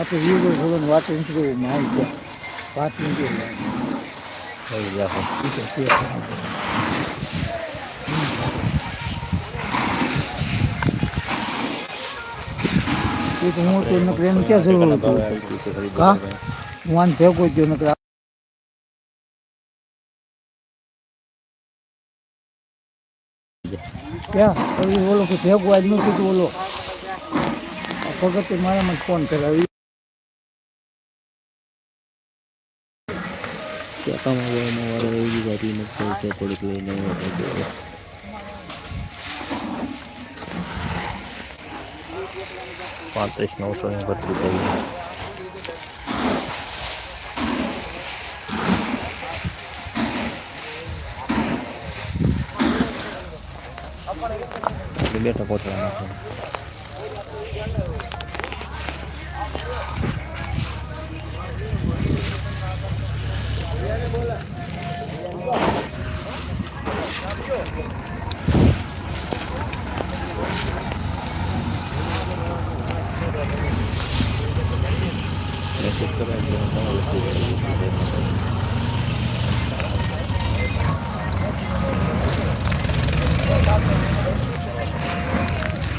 அப்போ வீடு சொல்லுங்க வாட்டு இன்ச்சு மாறிக்க பார்த்து இன்ச்சு இல்லை હું તો નકરે એમ ક્યાં જરૂર હતું કા હું આને ભેગો જ નકરા ક્યાં ઓલો ભેગું આજ નહોતું બોલો ફક્ત ભગતે મારામાં ફોન કરાવી ક્યાં વાળો એવી વાતી નથી છે થોડીક લઈને પાંત્રીસ નવસો ને બત્રીસ Liberta contra la nación.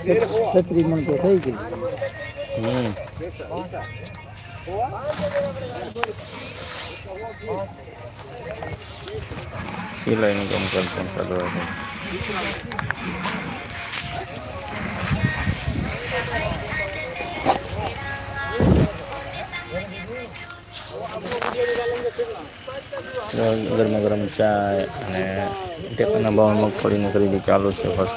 Setrimon kita ini. Sila ini kemudian konsolidasi. Gerem-gerem saya, dia pernah bawa mukul ini kali di calus ya first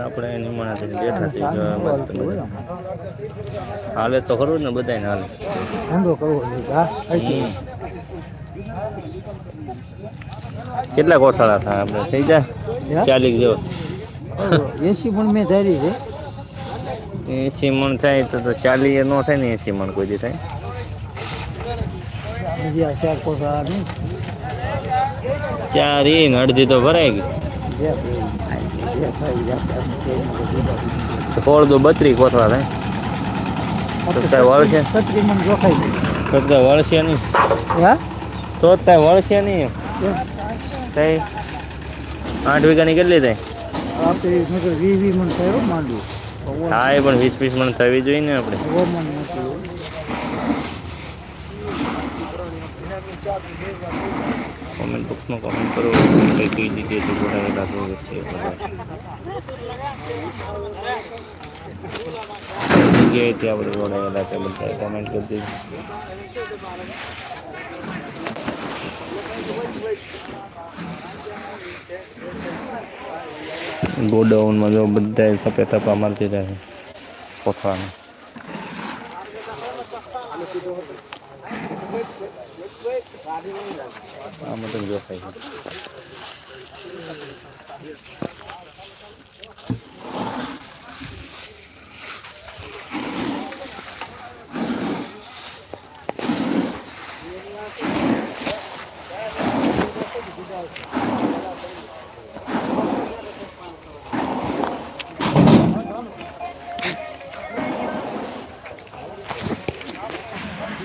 આપણે એની મણા થઈને બેઠા છીએ મસ્ત મજા હાલે તો ખરું ને બધાને હાલે ધંધો કરવો કેટલા ગોઠાળા થાય આપણે થઈ જાય ચાલીસ જેવો એસી પણ મેં ધારી છે એસી મણ થાય તો તો ચાલીસ ન થાય ને એસી મણ કોઈ થાય ચાર ઈ અડધી તો ભરાઈ ગઈ હોળદું બત્રી કોથળા થાય કાંઈ વળ છે તો વળશે નહીં હા તો જ કાંઈ વળશે નહીં કઈ આઠ વીઘાની કેટલી થાય હા એ પણ વીસ વીસ મણ થવી જોઈએ ને આપણે कमेंट बॉक्स में कमेंट करो भाई कोई दीजिए तो बड़ा बता दो बच्चे ये क्या बड़ा वाला चल रहा है कमेंट कर दीजिए ગોડાઉન માં જો બધા સપે તપા મારતી રહે પોતાને 他们等你回来。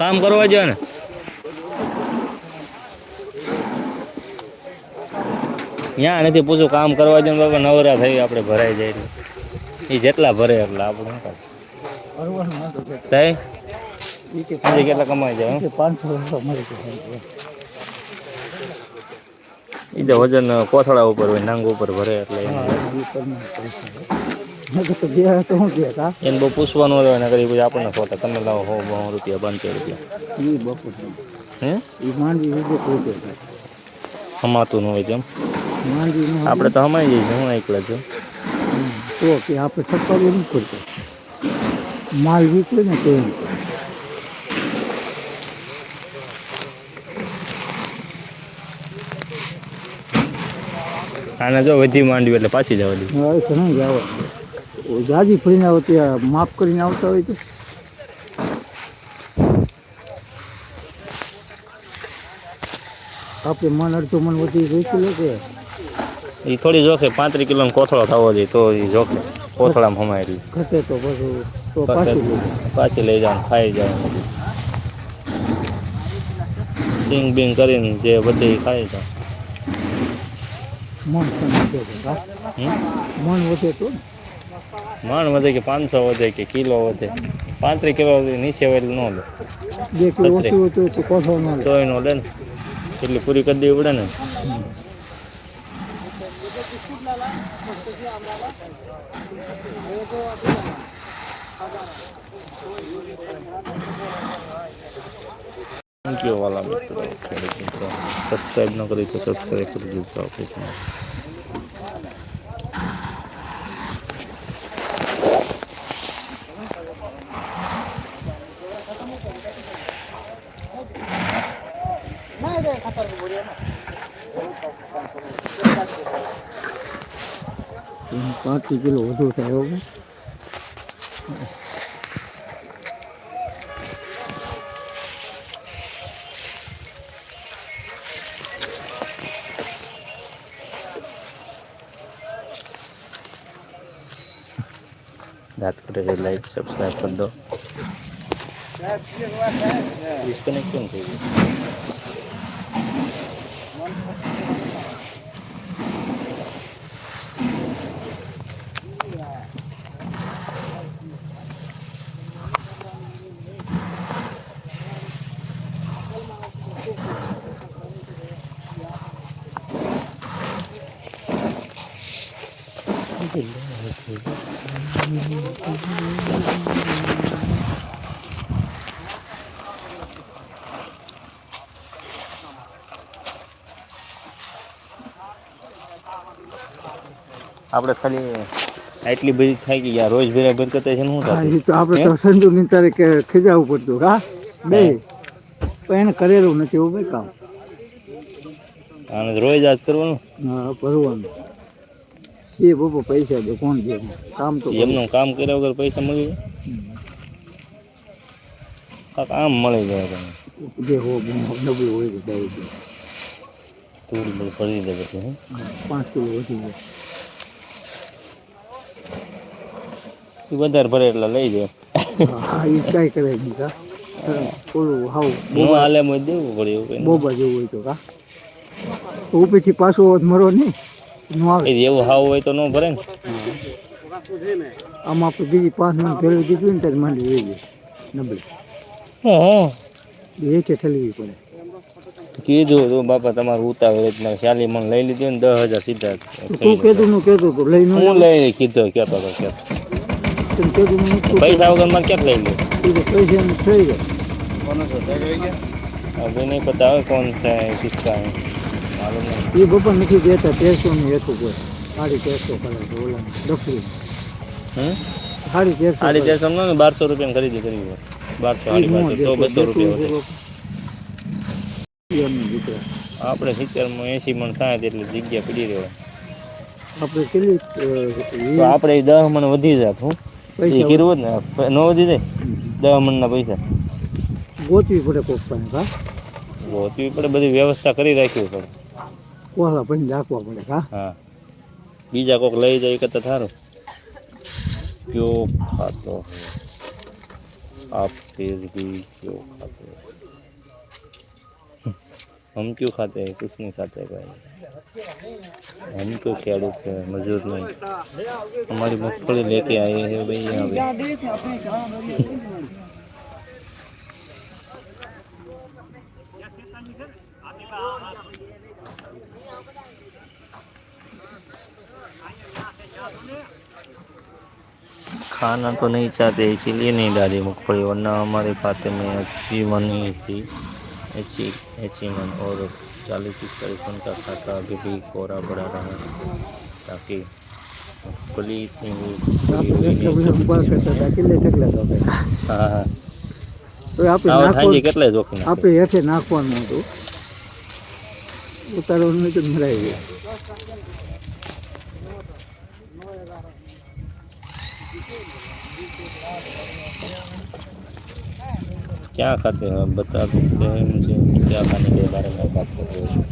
કામ કરવા જાય ને ત્યાં નથી પૂછું કામ કરવા જાય બાપા નવરા થઈ આપણે ભરાઈ જાય એ જેટલા ભરે એટલા આપણે કેટલા કમાઈ જાય પાંચસો એ વજન કોથળા ઉપર હોય નાંગ ઉપર ભરે એટલે એને પૂછવાનું હોય ને કરી આપણને ખોટા તમે લાવો હો બહુ રૂપિયા બાંધતો રૂપિયા હે હમાતું ન હોય તેમ આપણે તો હમાઈ જઈએ છીએ હું એકલા છું કે આપણે છપ્પાવી નહીં કરતો માલ વીકવે ને તેમ આને જો વધી માંડવી એટલે પાછી જવા દે જાજી ફરીને આવતી માફ કરીને આવતા હોય તો આપણે મન અડધું મન વધી લે કે એ થોડી જોખે પાંત્રીસ કિલો કોથળો થવો જોઈએ તો એ જોખે કોથળામાં હમાય એટલે ઘટે તો બધું તો પાછી લઈ જાવ ખાઈ જાવ સિંગ બિંગ કરીને જે બધે ખાઈ જાવ મણ મણ વધે તો મણ વધે કે પાંચસો વધે કે કિલો વધે પાંત્રીસ કિલો નીચે હોય ન લે બે કિલો ઓછું હતું તો કોસો ન લે તોય ન લે ને એટલી પૂરી કરી દેવી પડે ને Thank you. થેન્ક યુ વાલા મિત્રો ખેડૂત મિત્રો સબસ્ક્રાઈબ ન કરી તો સબસ્ક્રાઈબ કરી દીધો આપણે પાંચ કિલો વધુ થયો लाइक सब्सक्राइब कर दो डिस्कनेक्ट क्यों थी આપણે ખાલી એટલી બધી થાય કે યાર રોજ ભેરા ભેર કરતા છે હું થાય તો આપણે તો સંજુ નિતારે કે ખીજાવું પડતું હા બે પણ એને કરેલું નથી એવું ભાઈ કામ આને રોજ આજ કરવાનું હા કરવાનું એ બાપુ પૈસા દે કોણ દે કામ તો એમનું કામ કર્યા વગર પૈસા મળી જાય કામ મળી જાય તમે જે હો નબળું હોય તો દઈ દે થોડી બધી ફરી દે પછી પાંચ કિલો વધી જાય વધારે ભરે એટલે લઈ જાય હા એ ટ્રાય કરાવી દીધા થોડું હાવ બોબા હાલે માં દેવું પડે એવું બોબા જેવું હોય તો કા તો ઉપરથી પાછો મરો નહીં નો આવે એવું હાવ હોય તો ન ભરે ને આમાં આપણે બીજી પાંચ મણ ફેરવી દીધું ને ત્યારે માંડી રહી ગઈ નબળી એકે ઠલવી પડે કીધું તો બાપા તમારું ઉતાવળ એટલે ચાલી મણ લઈ લીધું ને દસ હજાર સીધા તું કીધું નું કીધું તું લઈ હું લઈ કીધો કેતો કેતો તલતેલું પૈસાવ ગમન કેત લઈને તો તે જેમ થઈ ગયો કોણ સઢાઈ ગયો આ જોઈ નહી બતાવે કોન છે કિસ્કા છે मालूम એ બપોર નથી જેતા 300 ની હેતુ કો સાડી 300 કલે ડોફરી હે 300 300 માં 1200 રૂપિયા માં ખરીદી કરી 1200 80 200 રૂપિયા અમે જતા આપણે 70 માં 80 માં તાત એટલે જગ્યા પડી રહે આપણે કેલી તો આપણે 10 મન વધી જા પૈસા કીધું ને નો વધી જાય દવા મણના પૈસા ગોતવી પડે કોક પણ હા ગોતવી પડે બધી વ્યવસ્થા કરી રાખવી હા હા બીજા કોક લઈ જાય કરતા થારો કયો ખાતો આપ ફેર हम क्यों खाते हैं कुछ नहीं खाते है भाई हम तो खेड़ूत है मजदूर नहीं हमारी मुफ्तली लेके आए हैं भाई यहाँ पे खाना तो नहीं चाहते इसीलिए नहीं डाली मुखफली वरना हमारे खाते में अच्छी मनी थी एचिंग e, e और चालू की परिश्रम का खाता अभी भी कोरा बढ़ा रहा है ताकि खुली કેટલે જોખી આપણે હેઠે નાખવાનું હતું ઉતારવાનું મરાઈ ગયા क्या खाते हैं आप बता सकते हैं मुझे क्या खाने के बारे में बात कर रहे हो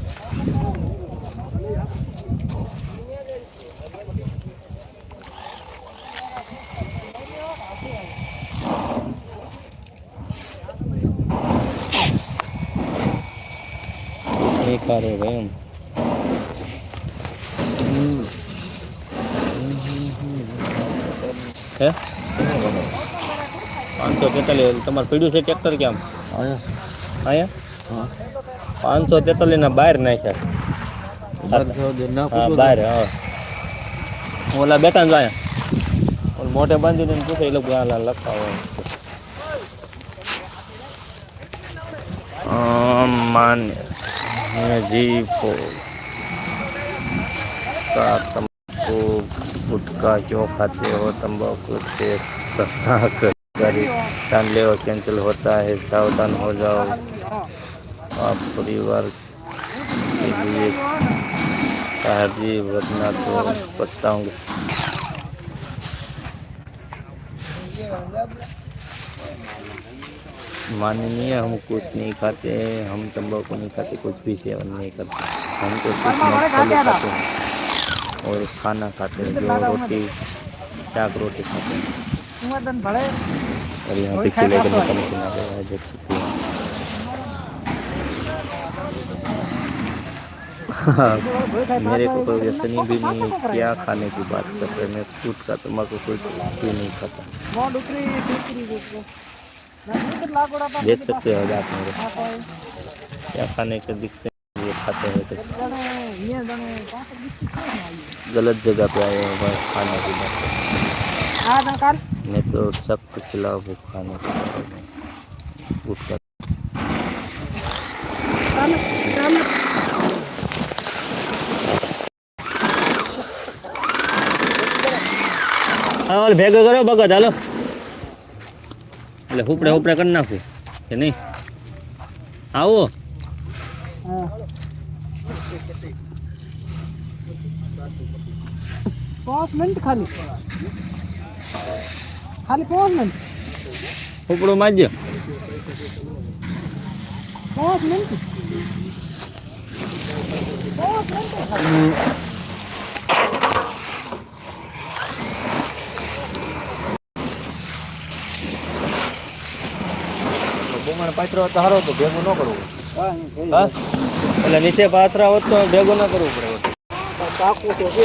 खा रहे भाई हम પાંચસો તેતાલીસ તમારે પીડ્યું છે ટ્રેક્ટર કેમ અહીંયા પાંચસો તેતાલીસ ના બહાર નાખ્યા બહાર હા ઓલા બેટા જો અહીંયા મોટે બાંધીને પૂછે એ લોકો લખતા હોય માન્ય જી का तंबाकू गुटखा क्यों खाते हो तंबाकू से गाड़ी टानले और कैंसिल होता है सावधान हो जाओ आप परिवार के लिए साहबी वरना तो पछताऊँगा माननीय हम कुछ नहीं खाते हम तंबाकू नहीं खाते कुछ भी सेवन नहीं करते हम तो कुछ नहीं खाते हैं और खाना खाते हैं जो रोटी शाक रोटी खाते हैं और यहाँ पे चिले का मकान किनारे है देख सकते हैं हाँ, मेरे को कोई तो व्यसनी भी नहीं क्या खाने की बात कर रहे मैं फ्रूट का तो तम्बाकू कुछ भी नहीं खाता देख सकते हो आप मेरे क्या खाने के दिखते हैं ये खाते हैं तो गलत जगह पे आए हैं खाने की बात आज तो सख्त खिलाफ हूँ खाने का भेग करो बगत चलो એટલે હુપડે હુપડે કરી નાખું કે નહીં આવો પાંચ મિનિટ ખાલી પાંચ મિનિટ ઉપડો માજ્ય પાંચ મિનિટ પાથરો તો સારો હતો ભેગો ન કરવો એટલે નીચે પાથરા હોત તો ભેગો ન કરવું પડે કાકું તો છે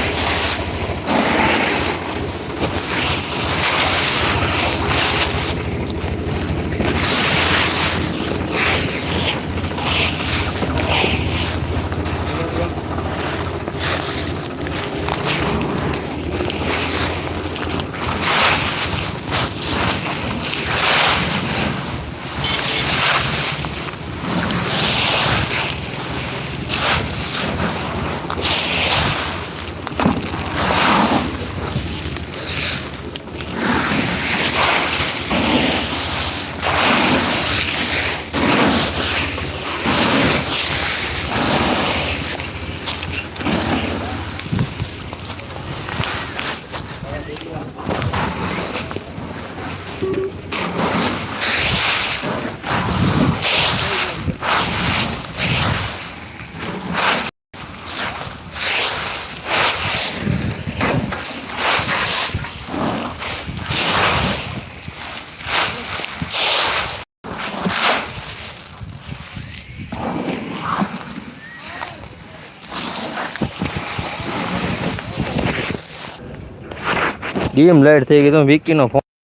ડીમ લાઈટ થઈ ગઈ તો વિકીનો